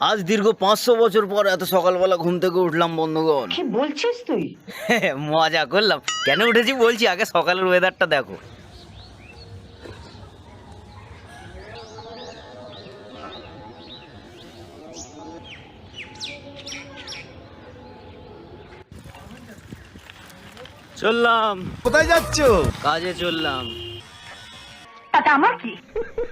আজ দীর্ঘ পাঁচশো বছর পর এত সকালবেলা ঘুম থেকে উঠলাম বন্ধুগণ। কি বলছিস তুই? মজা করলাম। কেন উঠেছি বলছি আগে সকালের ওয়েদারটা দেখো। চললাম। কোথায় যাচ্ছ? কাজে চললাম। তাতে আমার কি?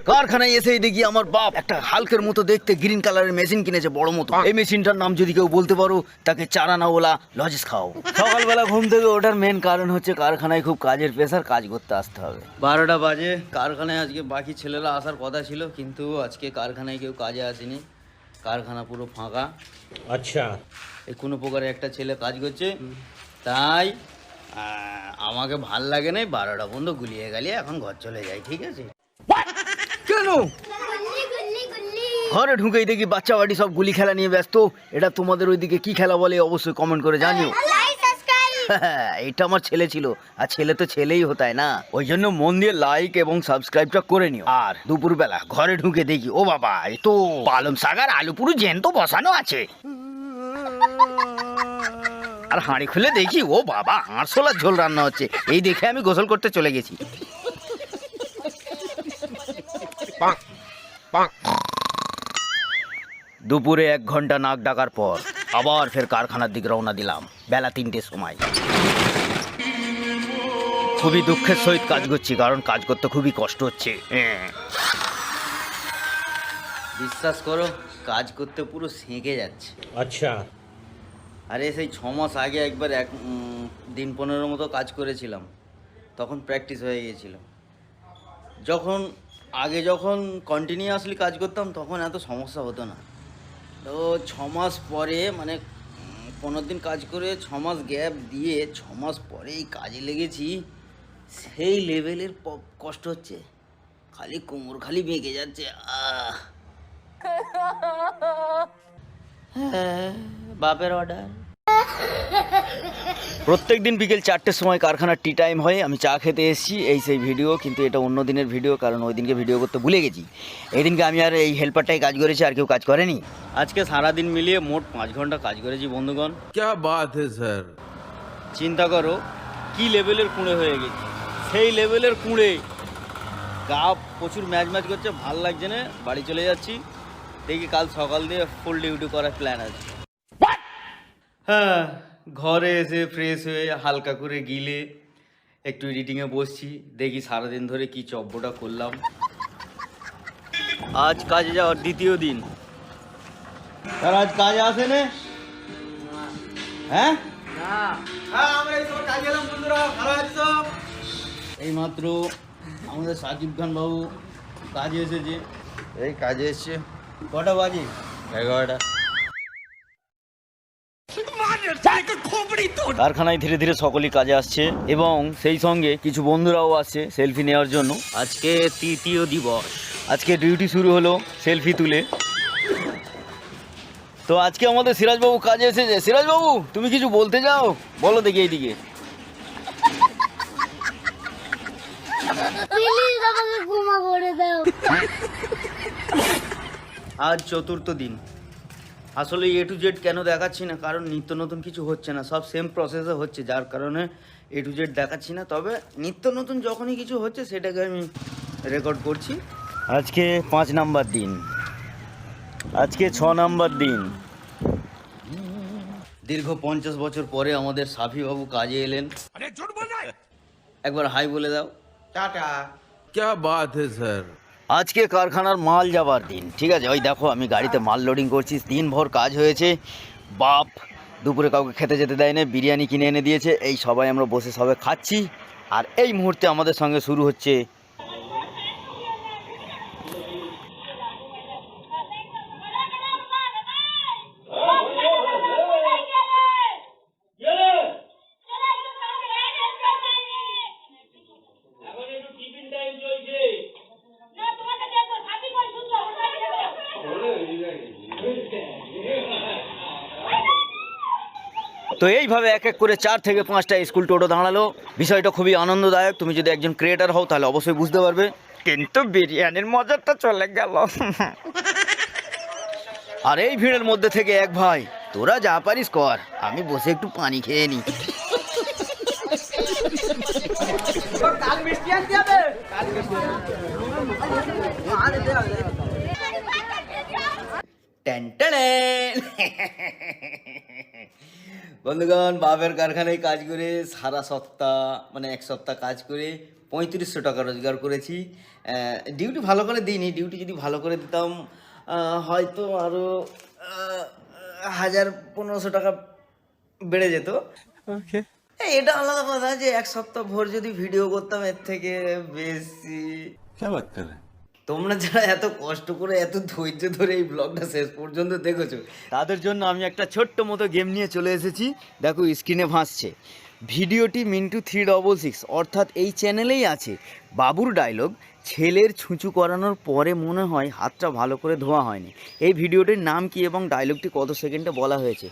কারখানায় এসেই দেখি আমার বাপ একটা হালকের মতো দেখতে গ্রিন কালারের মেশিন কিনেছে বড় মতো। এই মেশিনটার নাম যদি কেউ বলতে পারো তাকে চারানা ওলা লজিস খাও সকালবেলা ঘুম থেকে ওঠার মেন কারণ হচ্ছে কারখানায় খুব কাজের প্রেসার কাজ করতে আসতে হবে। বারোটা বাজে। কারখানায় আজকে বাকি ছেলেরা আসার কথা ছিল কিন্তু আজকে কারখানায় কেউ কাজে আসেনি। কারখানা পুরো ফাঁকা। আচ্ছা। এই কোনো প্রকারে একটা ছেলে কাজ করছে। তাই আমাকে ভালো লাগে নাই বারোটা পর্যন্ত গুলিয়ে গালিয়ে এখন ঘর চলে যাই ঠিক আছে? কেন? ঘরে ঢুকেই দেখি বাচ্চা বাড়ি সব গুলি খেলা নিয়ে ব্যস্ত। এটা তোমাদের ওইদিকে কি খেলা বলে অবশ্যই কমেন্ট করে জানিও। হ্যাঁ, এটা আমার ছেলে ছিল আর ছেলে তো ছেলেই হতায় না। ওই জন্য মন দিয়ে লাইক এবং সাবস্ক্রাইবটা করে নিও। আর? দুপুরবেলা ঘরে ঢুকে দেখি ও বাবা এই তো পালং শাক আর আলু পুরো জ্যান্ত বসানো আছে। আর হাঁড়ি খুলে দেখি ও বাবা আরশোলার ঝোল রান্না হচ্ছে। এই দেখে আমি গোসল করতে চলে গেছি। দুপুরে এক ঘণ্টা নাক ডাকার পর আবার ফের কারখানার দিকে রওনা দিলাম বেলা তিনটের সময়। খুবই দুঃখের সহিত কাজ করছি কারণ কাজ করতে খুবই কষ্ট হচ্ছে। হ্যাঁ। বিশ্বাস করো কাজ করতে পুরো সেঁকে যাচ্ছে। আচ্ছা। আরে সেই ছ মাস আগে একবার এক দিন পনেরো মতো কাজ করেছিলাম। তখন প্র্যাকটিস হয়ে গিয়েছিল। যখন আগে যখন কন্টিনিউয়াসলি কাজ করতাম তখন এত সমস্যা হতো না। তো ছ মাস পরে মানে পনেরো দিন কাজ করে ছ মাস গ্যাপ দিয়ে ছ মাস পরেই কাজে লেগেছি সেই লেভেলের কষ্ট হচ্ছে। খালি কোমর খালি বেঁকে যাচ্ছে আহ। হ্যাঁ বাপের অর্ডার প্রত্যেক দিন বিকেল চারটের সময় কারখানার টি টাইম হয় আমি চা খেতে এসেছি। এই সেই ভিডিও কিন্তু এটা অন্য দিনের ভিডিও কারণ ওই দিনকে ভিডিও করতে ভুলে গেছি। এই দিনকে আমি আর এই হেল্পারটাই কাজ করেছি আর কেউ কাজ করেনি। আজকে সারাদিন মিলিয়ে মোট পাঁচ ঘণ্টা কাজ করেছি বন্ধুগণ। ক্যা বাত স্যার? চিন্তা করো কি লেভেলের কুঁড়ে হয়ে গেছে। সেই লেভেলের কুঁড়ে। গা প্রচুর ম্যাচ ম্যাচ করছে ভালো লাগছে না বাড়ি চলে যাচ্ছি। দেখি কাল সকাল দিয়ে ফুল ডিউটি করার প্ল্যান আছে। হ্যাঁ ঘরে এসে ফ্রেশ হয়ে হালকা করে গিলে একটু এডিটিংয়ে বসছি দেখি সারাদিন ধরে কি চব্বটা করলাম। আজ কাজে যাওয়ার দ্বিতীয় দিন। তার আজ কাজে আসে না? হ্যাঁ? এইমাত্র আমাদের সাকিব খান বাবু কাজে এসেছে। এই কাজে এসছে। কটা বাজে? এগারোটা। কারখানায় ধীরে ধীরে সকলেই কাজে আসছে এবং সেই সঙ্গে কিছু বন্ধুরাও আসছে সেলফি নেওয়ার জন্য। আজকে তৃতীয় দিবস। আজকে ডিউটি শুরু হলো সেলফি তুলে। তো আজকে আমাদের সিরাজবাবু কাজে এসেছে। সিরাজবাবু তুমি কিছু বলতে যাও? বলো দেখি এইদিকে। আজ চতুর্থ দিন। আসলে এ টু জেড কেন দেখাচ্ছি না কারণ নিত্য নতুন কিছু হচ্ছে না সব সেম প্রসেসে হচ্ছে যার কারণে এ টু জেড দেখাচ্ছি না তবে নিত্য নতুন যখনই কিছু হচ্ছে সেটাকে আমি রেকর্ড করছি আজকে পাঁচ নাম্বার দিন আজকে ছ নাম্বার দিন দীর্ঘ পঞ্চাশ বছর পরে আমাদের সাফিবাবু কাজে এলেন একবার হাই বলে দাও क्या बात है सर আজকে কারখানার মাল যাবার দিন, ঠিক আছে? ওই দেখো, আমি গাড়িতে মাল লোডিং করছি, দিনভর কাজ হয়েছে। বাপ, দুপুরে কাউকে খেতে যেতে দেয় না বিরিয়ানি কিনে এনে দিয়েছে, এই সবাই আমরা বসে সবাই খাচ্ছি। আর এই মুহূর্তে আমাদের সঙ্গে শুরু হচ্ছে তো এইভাবে এক এক করে চার থেকে পাঁচটা স্কুল টোটো দাঁড়াল। বিষয়টা খুবই আনন্দদায়ক। তুমি যদি একজন ক্রিয়েটার হও তাহলে অবশ্যই বুঝতে পারবে। কিন্তু বিরিয়ানির মজাটা চলে গেল। আর এই ভিড়ের মধ্যে থেকে এক ভাই তোরা যা পারিস কর আমি বসে একটু পানি খেয়ে নি। ট্যানট্যানেন। বন্ধুগণ বাপের কারখানায় কাজ করে সারা সপ্তাহ মানে এক সপ্তাহ কাজ করে পঁয়ত্রিশশো টাকা রোজগার করেছি। ডিউটি ভালো করে দিইনি। ডিউটি যদি ভালো করে দিতাম হয়তো আরও হাজার পনেরোশো টাকা বেড়ে যেত। ওকে। এটা আলাদা কথা যে এক সপ্তাহ ভোর যদি ভিডিও করতাম এর থেকে বেশি তোমরা যারা এত কষ্ট করে, এত ধৈর্য ধরে এই ব্লগটা শেষ পর্যন্ত দেখেছ, তাদের জন্য আমি একটা ছোট্ট মতো গেম নিয়ে চলে এসেছি। দেখো স্ক্রিনে ভাসছে। ভিডিওটি মিন্টু থ্রি ডবল সিক্স অর্থাৎ এই চ্যানেলেই আছে। বাবুর ডায়লগ ছেলের ছুঁচু করানোর পরে মনে হয় হাতটা ভালো করে ধোয়া হয়নি। এই ভিডিওটির নাম কি এবং ডায়লগটি কত সেকেন্ডে বলা হয়েছে?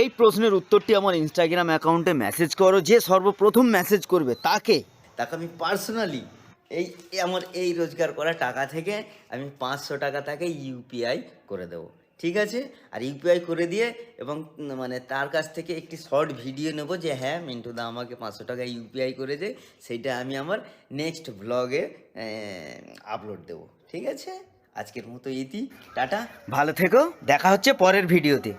এই প্রশ্নের উত্তরটি আমার ইনস্টাগ্রাম অ্যাকাউন্টে মেসেজ করো। যে সর্বপ্রথম মেসেজ করবে, তাকে? তাকে আমি পার্সোনালি এই আমার এই রোজগার করা টাকা থেকে আমি পাঁচশো টাকা তাকে ইউপিআই করে দেবো, ঠিক আছে? আর ইউপিআই করে দিয়ে এবং মানে তার কাছ থেকে একটি শর্ট ভিডিও নেব যে হ্যাঁ মিন্টুদা আমাকে পাঁচশো টাকা ইউপিআই করেছে সেইটা আমি আমার নেক্সট ব্লগে আপলোড দেবো। ঠিক আছে? আজকের মতো ইতি টাটা। ভালো থেকো, দেখা হচ্ছে পরের ভিডিওতে।